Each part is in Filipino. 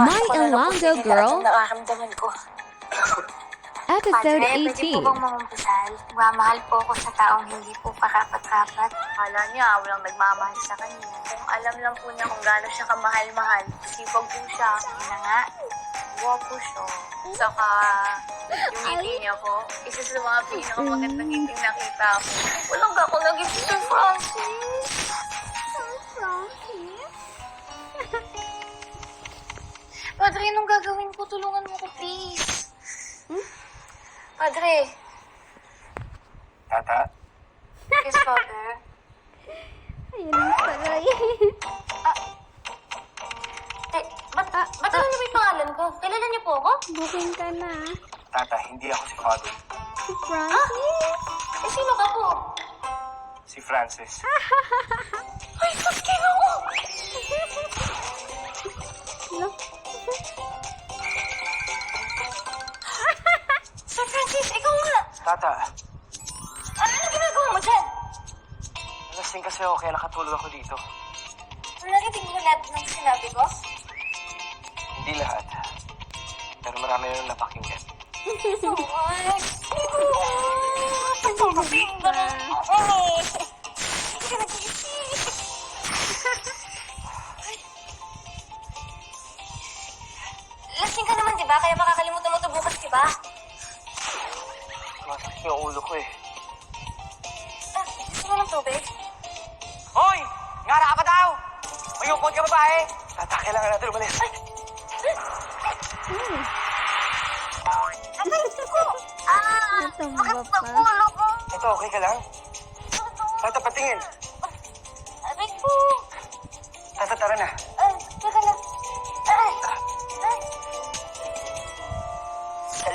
My sa girl. ang nararamdaman ko. Episode Padre, pwede po 18. bang mamampisal? Mamahal po ako sa taong hindi po karapat-rapat. Kala niya, walang nagmamahal sa kanya. Kung alam lang po niya kung gaano siya kamahal-mahal, sipag po siya. Na nga, guwapo siya. Saka, yung ngiti niya po, isa sa mga pinakamagandang ngiti nakita ko. Walang ako naging si Francis. Padre, anong gagawin ko? Tulungan mo ko, please. Padre. Tata, Yes, Father. Ayun pala yun. Eh, ba't, ba't alam niyo ba yung pangalan ko? Kilala niyo po ako? Booking ka na. Tata, hindi ako si Father. Si Francis. Eh, sino ka po? Si Francis. Ay, kayo ako? Tata, Ano na ginagawa mo dyan? lasing kasi ako kaya nakatulog ako dito. Narinig mo lahat ng sinabi ko? Hindi lahat. Pero marami na napakinggan. Ay, Pagpapakinggan. Hindi ka nag-iisip. Lasing ka naman, di ba? Kaya makakalimutan mo ito bukas, di ba? Masakit yung ulo ko eh. Ah, gusto mo ng tubig? Hoy! Ngara ka daw! Mayupod ka babae! Tata, kailangan natin umalis. Aray ko! Ah! Natumba Sakit pa. ng ulo ko! Ito, okay ka lang? Tata, patingin.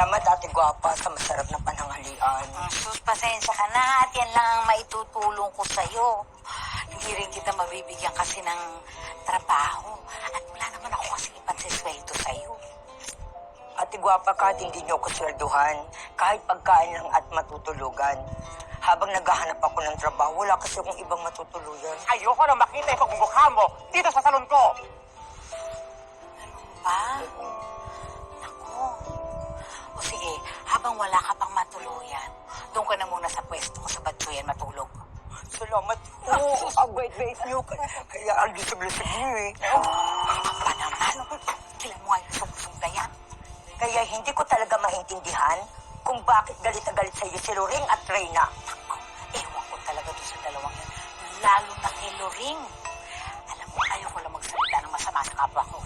Salamat, Ate Gwapa, sa masarap na pananghalian. Sus, pasensya ka na at yan lang ang maitutulong ko sa'yo. Hindi rin kita mabibigyan kasi ng trabaho. At wala naman ako kasi ipansisweldo sa'yo. Ate Gwapa, kahit hindi niyo ako swelduhan, kahit pagkain lang at matutulugan. Habang naghahanap ako ng trabaho, wala kasi akong ibang matutuluyan. Ayoko na makita yung pagmumukha mo dito sa salon ko. Pa? Naku. Habang wala ka pang matuluyan, doon ka na muna sa pwesto ko sa Batsuyan matulog. Salamat po. Ang bait-bait niyo. Kaya ang lisag-lisag niyo eh. Ang pa naman, sila mo na yan. Kaya hindi ko talaga maintindihan kung bakit galit na galit sa iyo si Loring at Reyna. Ako, ewan ko talaga doon sa dalawang yan. Lalo na kay Loring. Alam mo, ayoko lang magsalita ng masama sa kapwa ko.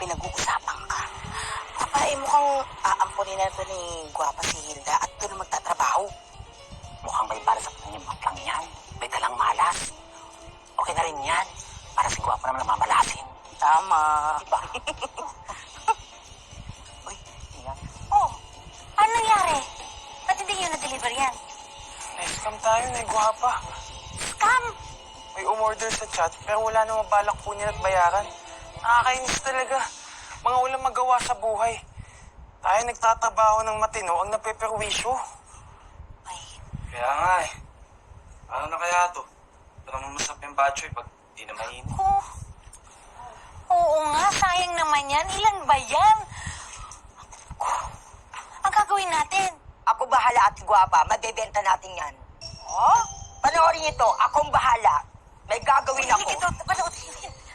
Pinag-uusapan ka. Papa, eh mukhang aampunin na ito ni Guwapa si Hilda at doon magtatrabaho. Mukhang may para sa kanyang maklang yan. May talang malas. Okay na rin yan. Para si Guwapa naman namamalasin. Tama. Diba? Uy, yan. Oh, ano nangyari? Ba't hindi nyo na-deliver yan? Na-scam tayo na gwapa. Scam! May umorder sa chat pero wala namang balak kunin at bayaran. Nakakainis talaga. Mga walang magawa sa buhay. Tayo nagtatrabaho ng matino ang napeperwisyo. Ay, Kaya nga eh. Paano na kaya to? Parang mamasap yung batchoy pag di na mainit. oh. Oo nga, sayang naman yan. Ilan ba yan? Ang gagawin natin? Ako bahala, Ate Gwapa. Mabebenta natin yan. Oh? Panoorin niyo to. Akong bahala. May gagawin ako. Ito, hindi talaga ng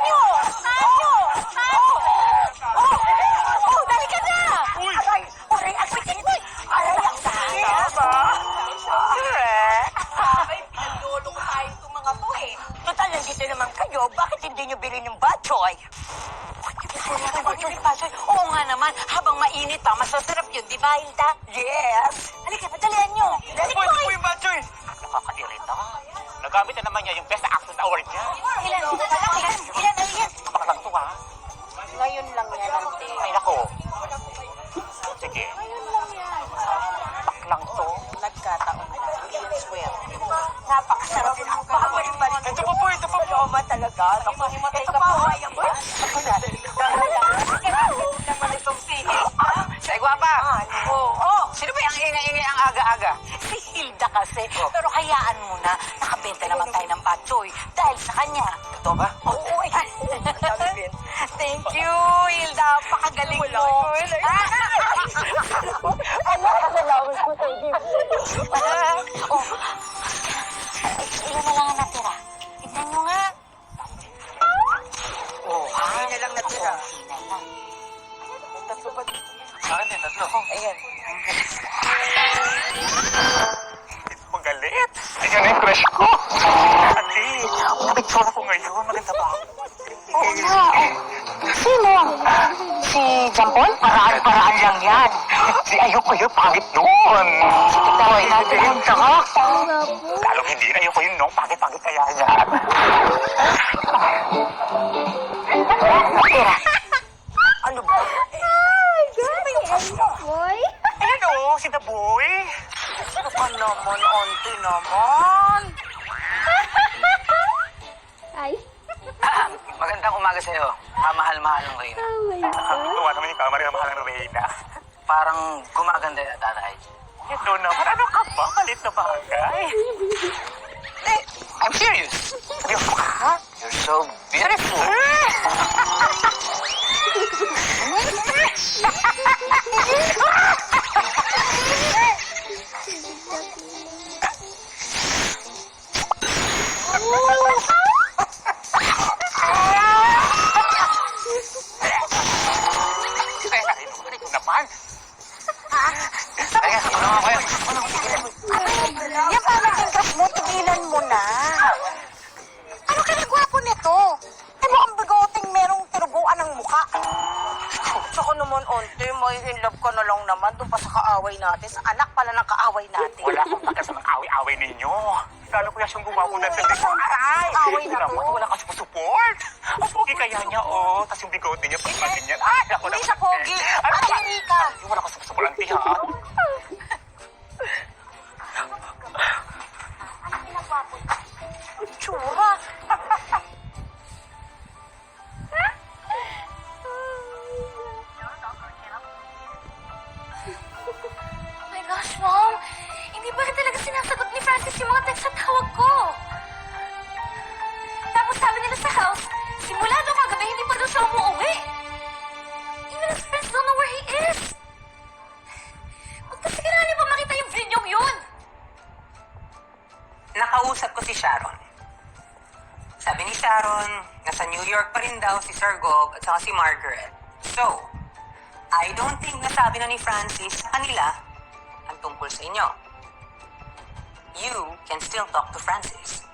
nyo! Talaga nyo! Dali ka pitin! Aray! Ang dahil! Total, nandito naman kayo. Bakit hindi niyo bilhin yung batchoy? Oo nga naman, habang mainit pa, masasarap yun, di ba, Hilda? Yes! Halika, padalian nyo! Dali Uy, Oh, ilan na lang ang natira? Tignan nyo nga. Oo. Hindi na lang natira. Hina lang. Sa akin din, tatlo. Oh, ayan. Magalit. Ayan na yung crush ko. Ate, nakitsura ko ngayon. Maganda ba? Oo nga. oh. Sino? Si Jampol? Paraan-paraan lang yan. Di ayoko yung pangit noon. Tawag natin yung tsaka. Lalong hindi ayoko yung noong pangit-pangit kaya niya. Tira. Ano ba? Boy. Ayan o, si The Boy. Ano ka naman, auntie naman? Naman. Teka, ano nga kayo? Yan pa naging gas mo, tigilan mo na. Ano ka nagwapo nito? Eh mukhang bigoting merong tinubuan ng mukha. Tsaka naman, onte, may in love na lang naman doon pa sa kaaway natin. Sa anak pala ng kaaway natin. Wala akong pagka sa mga away-away ninyo. Lalo ko yan siyang gumawa na sa ko. Aray! Away na Naku, to. wala ka support. Ang pogi kaya niya, oh. Tapos yung bigote niya, pag ganyan. Ay, ako Hindi naman. siya pogi. Ano Ate naman? Rika. Ay, Wala ka support, auntie, daw si Sir Gov at saka si Margaret. So, I don't think nasabi na ni Francis sa kanila ang tungkol sa inyo. You can still talk to Francis.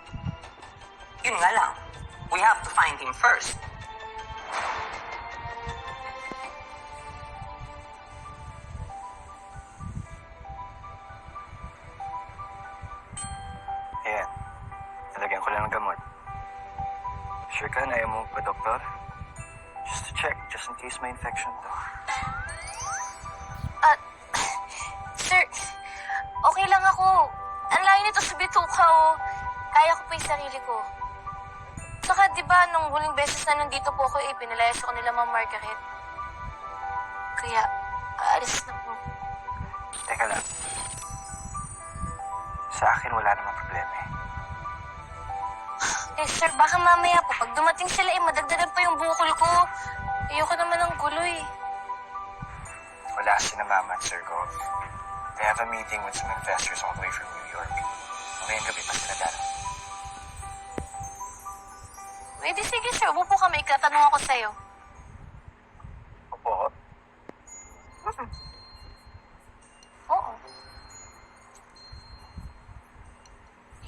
Yun nga lang, we have to find him first. Ayan. Nalagyan ko lang ng gamot. Sure ka na ayaw mo pa, doktor? Just to check, just in case may infection to. At, sir, okay lang ako. Ang layo nito sa bituka, oh. Kaya ko pa yung sarili ko. Saka, di ba, nung huling beses na nandito po ako, eh, pinalayas ako nila Ma'am Margaret. Kaya, aalis na po. Teka lang. Sa akin, wala namang problema eh. Eh, sir, baka mamaya po, pag dumating sila, eh, madagdagan pa yung bukol ko. Ayoko naman ng gulo, eh. Wala si na Mama at Sir Gov. They have a meeting with some investors all the way from New York. Ngayong gabi pa sila darating. Eh, di sige, sir. Upo po kami. Ikatanong ako sa'yo. Opo. Oo.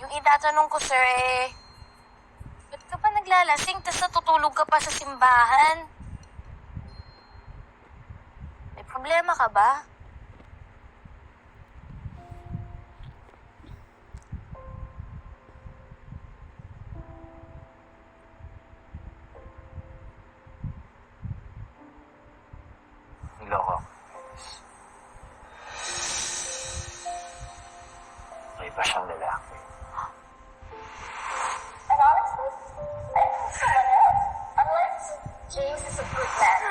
Yung itatanong ko, sir, eh... Naglalasing tas natutulog ka pa sa simbahan? May problema ka ba? வீட்டுக்குள்ள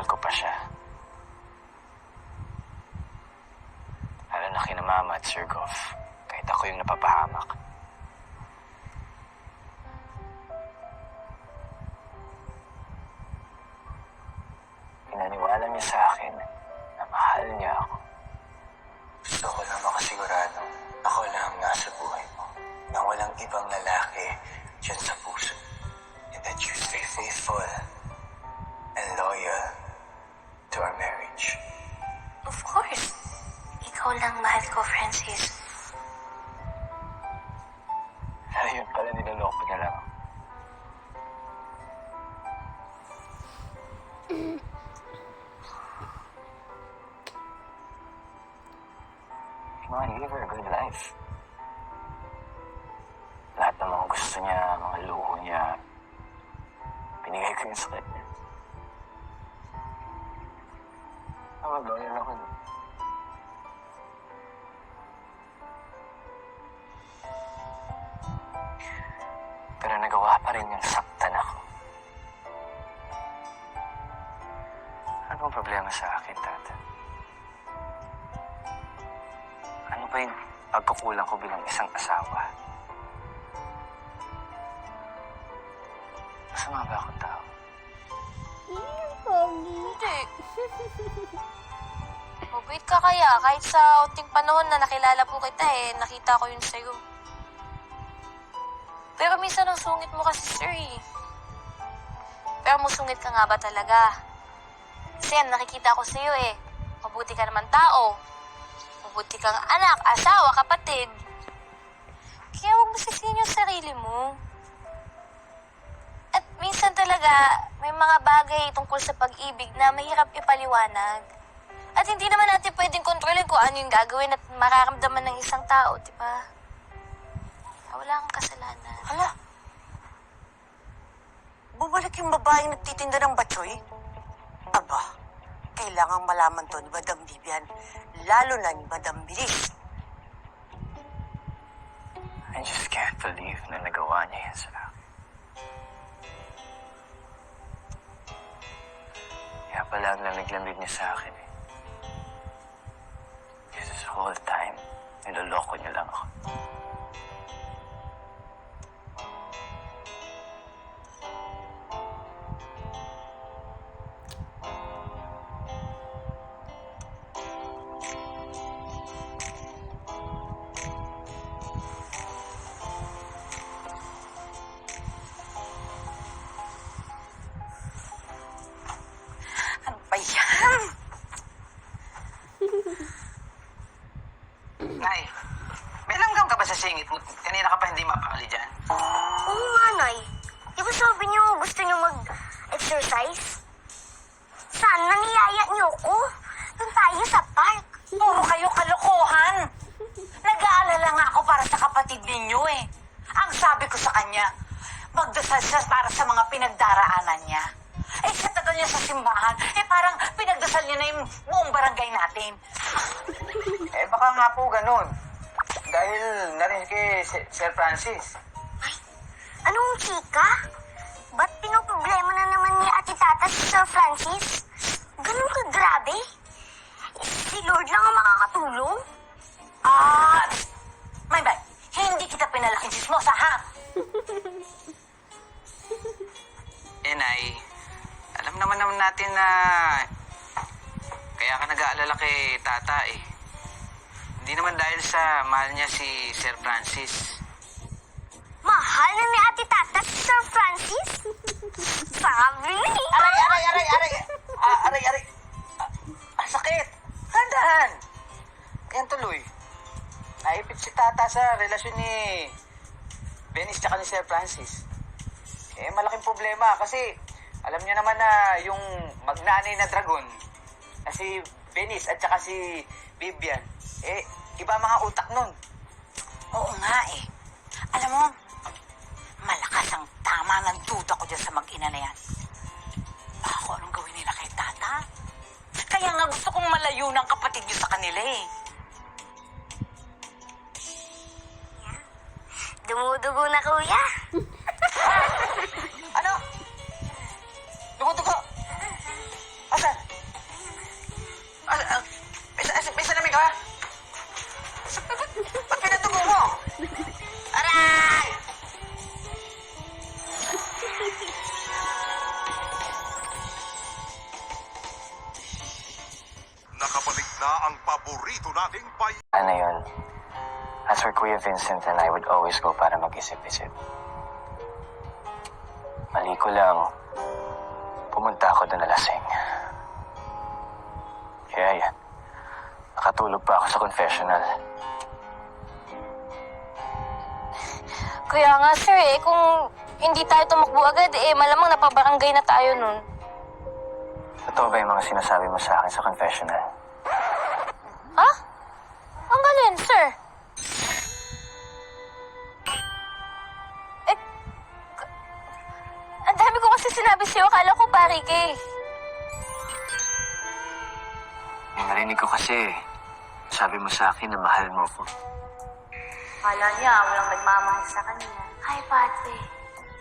Pinagtanggol ko pa siya. Lalo na kina Mama at Sir Goff. Kahit ako yung napapahamak. Lang mahal ko, Francis. Ang problema sa akin, tata? Ano ba yung pagkukulang ko bilang isang asawa? Masama ba akong tao? Hindi. Mabait ka kaya. Kahit sa unting panahon na nakilala po kita eh, nakita ko yun sa'yo. Pero minsan ang sungit mo kasi, sir eh. Pero musungit ka nga ba talaga? Kasi nakikita ko sa'yo eh. Mabuti ka naman tao. Mabuti kang anak, asawa, kapatid. Kaya huwag mo sisihin yung sarili mo. At minsan talaga, may mga bagay tungkol sa pag-ibig na mahirap ipaliwanag. At hindi naman natin pwedeng kontrolin kung ano yung gagawin at mararamdaman ng isang tao, di ba? Wala kang kasalanan. Hala. Bumalik yung babaeng nagtitinda ng batsoy? Aba, kailangang malaman to ni Madam Vivian. Lalo na ni Madam Bilis. I just can't believe na nagawa niya yan sa akin. Kaya pala ang lamig-lamig niya sa akin eh. This whole time, niloloko niya lang ako. Sa kanya, magdasal siya para sa mga pinagdaraanan niya. Eh, sa tagal niya sa simbahan, eh parang pinagdasal niya na yung buong barangay natin. Eh, baka nga po ganun. Dahil narinig kay Si- Sir Francis. Anong chika? Ba't pinoproblema na naman ni Ate Tata si Sir Francis? Ganun ka grabe? Si Lord lang ang makakatulong? Ah, may bay, hindi kita pinalaking sismosa, ha? Eh, Nay, alam naman naman natin na kaya ka nag-aalala kay Tata eh. Hindi naman dahil sa mahal niya si Sir Francis. Mahal na ni Ate Tata si Sir Francis? Sabi. Aray, aray, aray, aray! Ah, aray, aray! Ah, sakit! Handahan! Yan tuloy. Naipit si Tata sa relasyon ni Venice tsaka ni Sir Francis. Eh, malaking problema kasi alam niyo naman na yung magnanay na dragon na si Venice at tsaka si Vivian, eh, iba mga utak nun. Oo nga eh. Alam mo, malakas ang tama ng duda ko dyan sa mag-ina na yan. Baka kung anong gawin nila kay tata. Kaya nga gusto kong malayo ng kapatid niyo sa kanila eh. Dumudugo na kuya. Ano? Dugo-dugo! Asan? Asa, ah, may, sa- may salamin ka? Ba't, pinatubo mo? Aray! Nakabalik na ang paborito nating bay... Ano yun? As for Kuya Vincent and I would always go para mag-isip-isip. Mali ko lang, pumunta ako doon na lasing. Kaya yan, nakatulog pa ako sa confessional. Kaya nga sir eh, kung hindi tayo tumakbo agad eh, malamang napabarangay na tayo nun. Totoo ba yung mga sinasabi mo sa akin sa confessional? Ha? Ang sinabi sa'yo, akala ko pari ka eh. Yung narinig ko kasi, sabi mo sa akin na mahal mo ko. Akala niya, walang nagmamahal sa kanya. Ay, pate.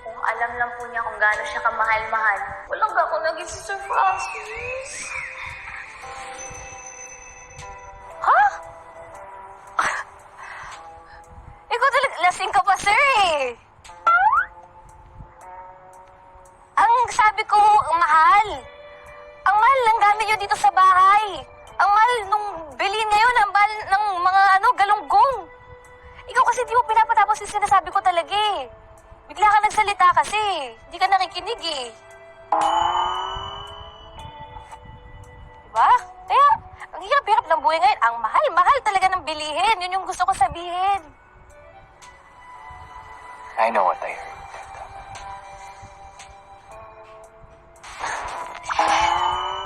Kung alam lang po niya kung gaano siya kamahal-mahal, walang ako naging si Sir Francis? Kasi di mo pinapatapos yung sinasabi ko talaga eh. Bigla ka nagsalita kasi. Hindi ka nakikinig eh. Diba? Kaya, ang hirap-hirap ng buhay ngayon. Ang mahal-mahal talaga ng bilihin. Yun yung gusto ko sabihin. I know what I heard.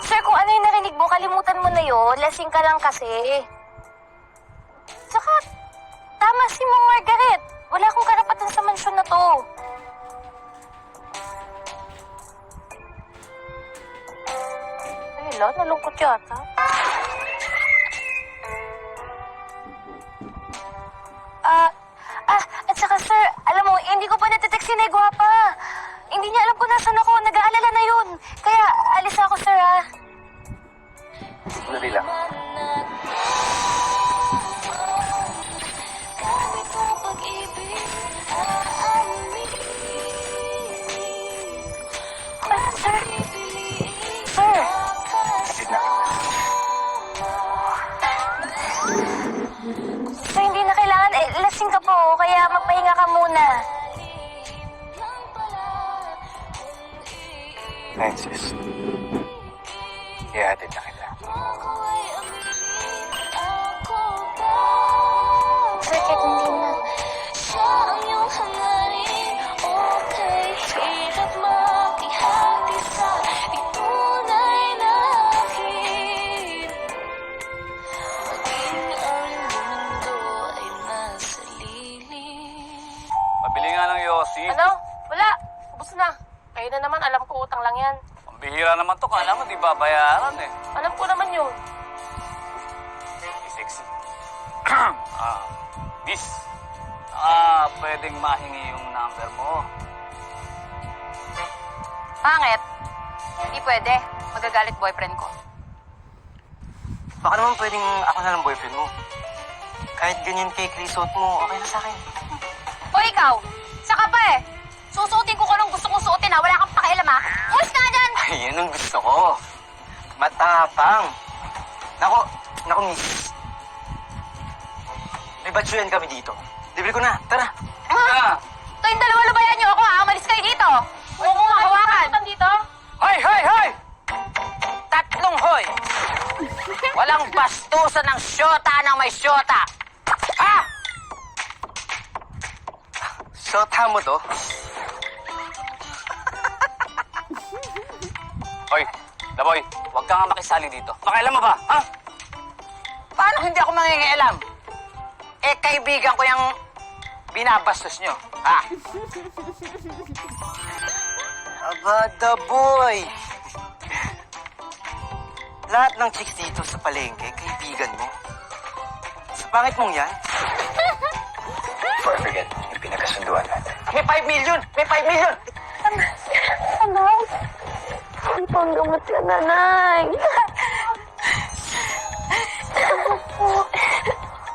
Sir, kung ano yung narinig mo, kalimutan mo na yun. Lasing ka lang kasi. Tsaka, tama si Ma'am Margaret. Wala akong karapatan sa mansyon na to. Ay, la, nalungkot yata. Ah, ah, at saka sir, alam mo, hindi ko pa natitext si Negwa pa. Hindi niya alam kung nasan ako. Nag-aalala na yun. Kaya, Francis. Ihatid na bihira naman to. Kala mo di babayaran eh. Alam ko naman yun. Sexy. ah, miss. Ah, pwedeng mahingi yung number mo. Pangit. Hindi pwede. Magagalit boyfriend ko. Baka naman pwedeng ako na lang boyfriend mo. Kahit ganyan kay suot mo, okay na sa akin. O ikaw, saka pa eh. Susuotin ko kung anong gusto kong suotin ha. Wala kang pakialam ha. Umalis ka nga dyan! Ay, yan ang gusto ko. Matapang. Nako, nako miss. May batsuyan kami dito. Libre ko na, tara. Ah! Ito yung dalawa lubayan niyo ako ha. Umalis kayo dito. Huwag mo nga hawakan. dito? Hoy, hoy, hoy! Tatlong hoy! Walang bastusan ng syota ng may syota! Ha? Shota mo to? Hoy, Daboy, huwag ka nga makisali dito. Pakailan mo ba, ha? Paano hindi ako mangingialam? Eh, kaibigan ko yung binabastos nyo. Ha? Aba, the boy. Lahat ng chicks dito sa palengke, kaibigan mo. Sa pangit mong yan, Before I forget, yung pinagkasunduan natin. may 5 million! May 5 million! Ang gamot ka, nanay. Ano po?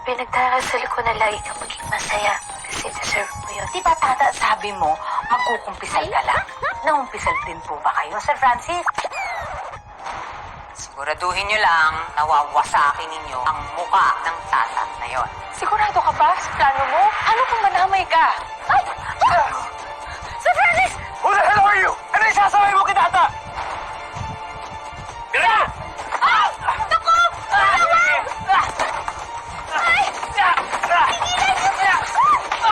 Pinagdarasal ko na lagi ka maging masaya. Kasi deserve mo yun. Di ba, tata, sabi mo, magkukumpisal ka lang? Naumpisal din po ba kayo, Sir Francis? Siguraduhin nyo lang na wawasakin ninyo ang muka ng tata na yon. Sigurado ka ba sa plano mo? Ano kung manamay ka? Ay! Ah! Sir Francis! Who the hell are you? Ano yung sasabay mo kay tata?